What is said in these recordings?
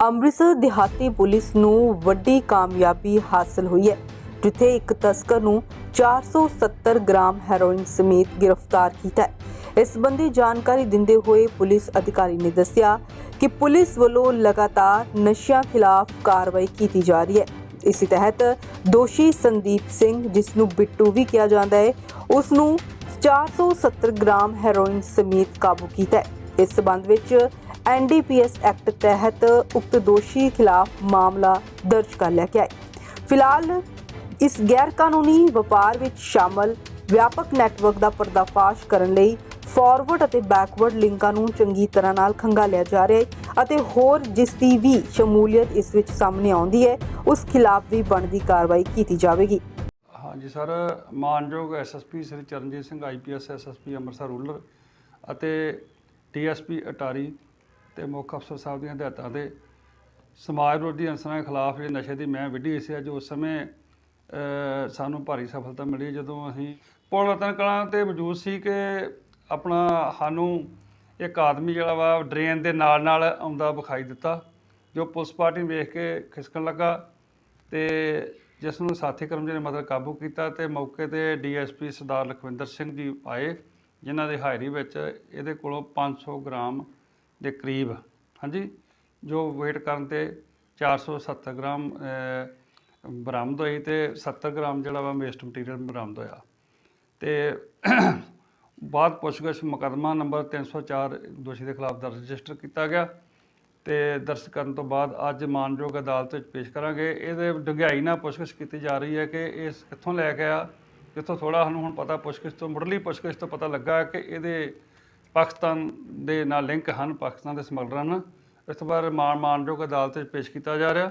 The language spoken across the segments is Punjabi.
ਅੰਮ੍ਰਿਤਸਰ ਦਿਹਾਤੀ ਪੁਲਿਸ ਨੂੰ ਵੱਡੀ ਕਾਮਯਾਬੀ ਹਾਸਲ ਹੋਈ ਹੈ, ਜਿੱਥੇ ਇੱਕ ਤਸਕਰ ਨੂੰ 470 ਗ੍ਰਾਮ ਹੈਰੋਇਨ ਸਮੇਤ ਗ੍ਰਿਫਤਾਰ ਕੀਤਾ ਹੈ। ਇਸ ਸੰਬੰਧੀ ਜਾਣਕਾਰੀ ਦਿੰਦੇ ਹੋਏ ਪੁਲਿਸ ਅਧਿਕਾਰੀ ਨੇ ਦੱਸਿਆ ਕਿ ਪੁਲਿਸ ਵੱਲੋਂ ਲਗਾਤਾਰ ਨਸ਼ਿਆਂ ਖਿਲਾਫ ਕਾਰਵਾਈ ਕੀਤੀ ਜਾ ਰਹੀ ਹੈ। ਇਸੇ ਤਹਿਤ ਦੋਸ਼ੀ ਸੰਦੀਪ ਸਿੰਘ, ਜਿਸ ਨੂੰ ਬਿੱਟੂ ਵੀ ਕਿਹਾ ਜਾਂਦਾ ਹੈ, ਉਸ ਨੂੰ 470 ਗ੍ਰਾਮ ਹੈਰੋਇਨ ਸਮੇਤ ਕਾਬੂ ਕੀਤਾ ਹੈ। ਇਸ ਸਬੰਧ ਵਿੱਚ ਐਨਡੀਪੀਐਸ ਐਕਟ ਤਹਿਤ ਉਕਤ ਦੋਸ਼ੀ ਖਿਲਾਫ ਮਾਮਲਾ ਦਰਜ ਕਰ ਲਿਆ ਗਿਆ ਹੈ। ਫਿਲਹਾਲ ਇਸ ਗੈਰ ਕਾਨੂੰਨੀ ਵਪਾਰ ਵਿੱਚ ਸ਼ਾਮਲ ਵਿਆਪਕ ਨੈਟਵਰਕ ਦਾ ਪਰਦਾਫਾਸ਼ ਕਰਨ ਲਈ ਫਾਰਵਰਡ ਅਤੇ ਬੈਕਵਰਡ ਲਿੰਕਾਂ ਨੂੰ ਚੰਗੀ ਤਰ੍ਹਾਂ ਨਾਲ ਖੰਗਾਲਿਆ ਜਾ ਰਿਹਾ ਹੈ ਅਤੇ ਹੋਰ ਜਿਸ ਦੀ ਵੀ ਸ਼ਮੂਲੀਅਤ ਇਸ ਵਿੱਚ ਸਾਹਮਣੇ ਆਉਂਦੀ ਹੈ, ਉਸ ਖਿਲਾਫ ਵੀ ਬਣਦੀ ਕਾਰਵਾਈ ਕੀਤੀ ਜਾਵੇਗੀ। ਹਾਂਜੀ ਸਰ, ਮਾਨਯੋਗ SSP Shri Charanjit Singh IPS SSP Amritsar rural ਅਤੇ ਡੀਐਸਪੀ ਅਟਾਰੀ ਤੇ ਮੁੱਖ ਅਫਸਰ ਸਾਹਿਬ ਦੀਆਂ ਹਦਾਇਤਾਂ ਤੇ ਸਮਾਜ ਵਿਰੋਧੀ ਅਨਸਰਾਂ ਖਿਲਾਫ ਇਹ ਨਸ਼ੇ ਦੀ ਮੈਂ ਵਿੱਢੀ ਸੀ। ਅੱਜ ਉਸ ਸਮੇਂ ਸਾਨੂੰ ਭਾਰੀ ਸਫਲਤਾ ਮਿਲੀ ਜਦੋਂ ਅਸੀਂ ਪੁਲ ਕਲਾਂ ਤੇ ਮੌਜੂਦ ਸੀ ਕਿ ਆਪਣਾ ਸਾਨੂੰ ਇੱਕ ਆਦਮੀ ਜਿਹੜਾ ਵਾ ਡਰੇਨ ਦੇ ਨਾਲ ਨਾਲ ਆਉਂਦਾ ਵਿਖਾਈ ਦਿੱਤਾ, ਜੋ ਪੁਲਿਸ ਪਾਰਟੀ ਨੂੰ ਵੇਖ ਕੇ ਖਿਸਕਣ ਲੱਗਾ ਤੇ ਜਿਸ ਨੂੰ ਸਾਥੀ ਕਰਮਚਾਰੀ ਨੇ ਮਤਲਬ ਕਾਬੂ ਕੀਤਾ ਤੇ ਮੌਕੇ ਤੇ ਡੀਐਸਪੀ ਸਰਦਾਰ ਲਖਵਿੰਦਰ ਸਿੰਘ ਜੀ ਆਏ, ਜਿਨ੍ਹਾਂ ਦੇ ਹਾਜ਼ਰੀ ਵਿੱਚ ਇਹਦੇ ਕੋਲੋਂ 500 ਗ੍ਰਾਮ ਦੇ ਕਰੀਬ, ਹਾਂਜੀ, ਜੋ weight ਕਰਨ ਤੇ 470 ਗ੍ਰਾਮ ਬਰਾਮਦ ਹੋਈ ਤੇ 70 ਗ੍ਰਾਮ ਜਿਹੜਾ ਵਾ ਵੇਸਟ ਮਟੀਰੀਅਲ ਬਰਾਮਦ ਹੋਇਆ। ਤੇ ਬਾਅਦ ਪੁੱਛਗਿੱਛ ਮੁਕੱਦਮਾ ਨੰਬਰ 304 ਦੋਸ਼ੀ ਦੇ ਖਿਲਾਫ ਦਰਜ ਰਜਿਸਟਰ ਕੀਤਾ ਗਿਆ ਤੇ ਦਰਜ ਕਰਨ ਤੋਂ ਬਾਅਦ ਅੱਜ ਮਾਨਯੋਗ ਅਦਾਲਤ ਵਿੱਚ ਪੇਸ਼ ਕਰਾਂਗੇ। ਇਹਦੇ ਡੂੰਘਾਈ ਨਾਲ ਪੁੱਛਗਿੱਛ ਕੀਤੀ ਜਾ ਰਹੀ ਹੈ ਕਿ ਇਹ ਕਿੱਥੋਂ ਲੈ ਕੇ ਆ ਕਿੱਥੋਂ ਥੋੜਾ ਸਾਨੂੰ ਹੁਣ ਪਤਾ ਪੁੱਛਗਿੱਛ ਤੋਂ, ਮੁੱਢਲੀ ਪੁੱਛਗਿੱਛ ਤੋਂ ਪਤਾ ਲੱਗਾ ਕਿ ਇਹਦੇ ਪਾਕਿਸਤਾਨ ਦੇ ਨਾਲ ਲਿੰਕ ਹਨ, ਪਾਕਿਸਤਾਨ ਦੇ ਸਮਗਲਰਾਂ ਨਾਲ ਇਸ ਤੋਂ ਬਾਅਦ ਮਾਨ ਮਾਨਯੋਗ ਅਦਾਲਤ ਵਿੱਚ ਪੇਸ਼ ਕੀਤਾ ਜਾ ਰਿਹਾ।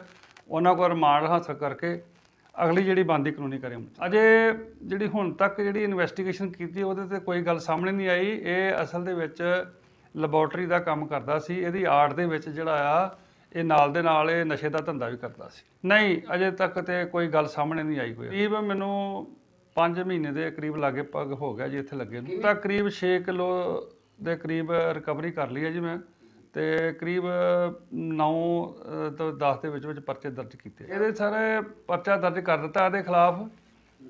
ਉਹਨਾਂ ਕੋਲ ਰਿਮਾਂਡ ਹਾਸਲ ਕਰਕੇ ਅਗਲੀ ਜਿਹੜੀ ਬੰਦੀ ਕਾਨੂੰਨੀ ਕਰੇ ਅਜੇ ਜਿਹੜੀ ਹੁਣ ਤੱਕ ਜਿਹੜੀ ਇਨਵੈਸਟੀਗੇਸ਼ਨ ਕੀਤੀ, ਉਹਦੇ ਤੇ ਕੋਈ ਗੱਲ ਸਾਹਮਣੇ ਨਹੀਂ ਆਈ। ਇਹ ਅਸਲ ਦੇ ਵਿੱਚ ਲੈਬੋਰਟਰੀ ਦਾ ਕੰਮ ਕਰਦਾ ਸੀ। ਇਹਦੀ ਆਰਟ ਦੇ ਵਿੱਚ ਜਿਹੜਾ ਆ, ਇਹ ਨਾਲ ਦੇ ਨਾਲ ਇਹ ਨਸ਼ੇ ਦਾ ਧੰਦਾ ਵੀ ਕਰਦਾ ਸੀ। ਨਹੀਂ, ਅਜੇ ਤੱਕ ਤੇ ਕੋਈ ਗੱਲ ਸਾਹਮਣੇ ਨਹੀਂ ਆਈ ਕੋਈ ਕਰੀਬ ਮੈਨੂੰ 5 ਮਹੀਨੇ ਦੇ ਕਰੀਬ ਲਾਗੇ ਪੱਗ ਹੋ ਗਿਆ ਜੀ ਇੱਥੇ ਲੱਗੇ ਨੂੰ। ਤਾਂ ਕਰੀਬ 6 ਕਿਲੋ ਦੇ ਕਰੀਬ ਰਿਕਵਰੀ ਕਰ ਲਈ ਹੈ ਜੀ ਮੈਂ। ਤੇ ਕਰੀਬ 9 ਤੋਂ 10 ਦੇ ਵਿੱਚ ਵਿੱਚ ਪਰਚੇ ਦਰਜ ਕੀਤੇ ਇਹਦੇ ਸਾਰੇ ਪਰਚਾ ਦਰਜ ਕਰ ਦਿੱਤਾ ਇਹਦੇ ਖਿਲਾਫ।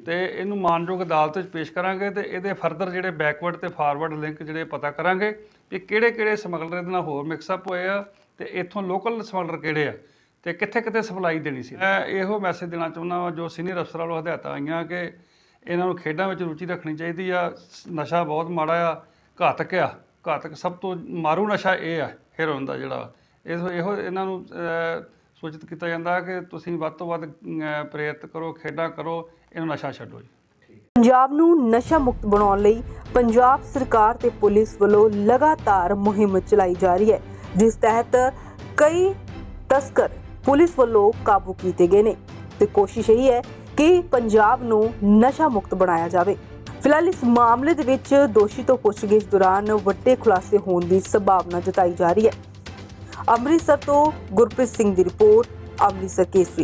ਤੇ ਇਹਨੂੰ ਮਾਨਯੋਗ ਅਦਾਲਤ ਵਿੱਚ ਪੇਸ਼ ਕਰਾਂਗੇ ਤੇ ਇਹਦੇ ਫਰਦਰ ਜਿਹੜੇ ਬੈਕਵਰਡ ਤੇ ਫਾਰਵਰਡ ਲਿੰਕ ਜਿਹੜੇ ਪਤਾ ਕਰਾਂਗੇ ਕਿ ਕਿਹੜੇ ਕਿਹੜੇ ਸਮਗਲਰ ਇਹਦੇ ਨਾਲ ਹੋਰ ਮਿਕਸ ਅਪ ਹੋਏ ਆ ਤੇ ਇੱਥੋਂ ਲੋਕਲ ਸਮਗਲਰ ਕਿਹੜੇ ਆ ਤੇ ਕਿੱਥੇ ਕਿੱਥੇ ਸਪਲਾਈ ਦੇਣੀ ਸੀ। ਮੈਂ ਇਹੋ ਮੈਸੇਜ ਦੇਣਾ ਚਾਹੁੰਦਾ ਵਾਂ, ਜੋ ਸੀਨੀਅਰ ਅਫਸਰਾਂ ਵੱਲੋਂ ਹਦਾਇਤਾਂ ਆਈਆਂ ਕਿ ਇਹਨਾਂ ਨੂੰ ਖੇਡਾਂ ਵਿੱਚ ਰੁਚੀ ਰੱਖਣੀ ਚਾਹੀਦੀ ਆ। ਸ- ਨਸ਼ਾ ਬਹੁਤ ਮਾੜਾ ਆ। ਘਾਤਕ ਆ। ਘਾਤਕ ਸਭ ਤੋਂ ਮਾਰੂ ਨਸ਼ਾ ਇਹ ਆ ਹੈਰੋਇਨ ਦਾ ਜਿਹੜਾ। ਇਹੋ ਇਹੋ ਇਹਨਾਂ ਨੂੰ ਸੂਚਿਤ ਕੀਤਾ ਜਾਂਦਾ ਕਿ ਤੁਸੀਂ ਵੱਧ ਤੋਂ ਵੱਧ ਪ੍ਰੇਰਿਤ ਕਰੋ, ਖੇਡਾਂ ਕਰੋ, ਇਹਨੂੰ ਨਸ਼ਾ ਛੱਡੋ ਜੀ। ਪੰਜਾਬ ਨੂੰ ਨਸ਼ਾ ਮੁਕਤ ਬਣਾਉਣ ਲਈ ਪੰਜਾਬ ਸਰਕਾਰ ਤੇ ਪੁਲਿਸ ਵੱਲੋਂ ਲਗਾਤਾਰ ਮੁਹਿੰਮ ਚਲਾਈ ਜਾ ਰਹੀ ਹੈ, ਜਿਸ ਤਹਿਤ ਕਈ ਤਸਕਰ ਪੁਲਿਸ ਵੱਲੋਂ ਕਾਬੂ ਕੀਤੇ ਗਏ ਨੇ। ਤੇ ਕੋਸ਼ਿਸ਼ ਇਹ ਹੈ ਕਿ ਪੰਜਾਬ ਨੂੰ ਨਸ਼ਾ ਮੁਕਤ ਬਣਾਇਆ ਜਾਵੇ। ਫਿਲਹਾਲ ਇਸ ਮਾਮਲੇ ਦੇ ਵਿੱਚ ਦੋਸ਼ੀ ਤੋਂ ਪੁੱਛਗਿੱਛ ਦੌਰਾਨ ਵੱਡੇ ਖੁਲਾਸੇ ਹੋਣ ਦੀ ਸੰਭਾਵਨਾ ਜਤਾਈ ਜਾ ਰਹੀ ਹੈ। ਅੰਮ੍ਰਿਤਸਰ ਤੋਂ ਗੁਰਪ੍ਰੀਤ ਸਿੰਘ ਦੀ ਰਿਪੋਰਟ, ਅੰਮ੍ਰਿਤਸਰ ਕੇਸਰੀ।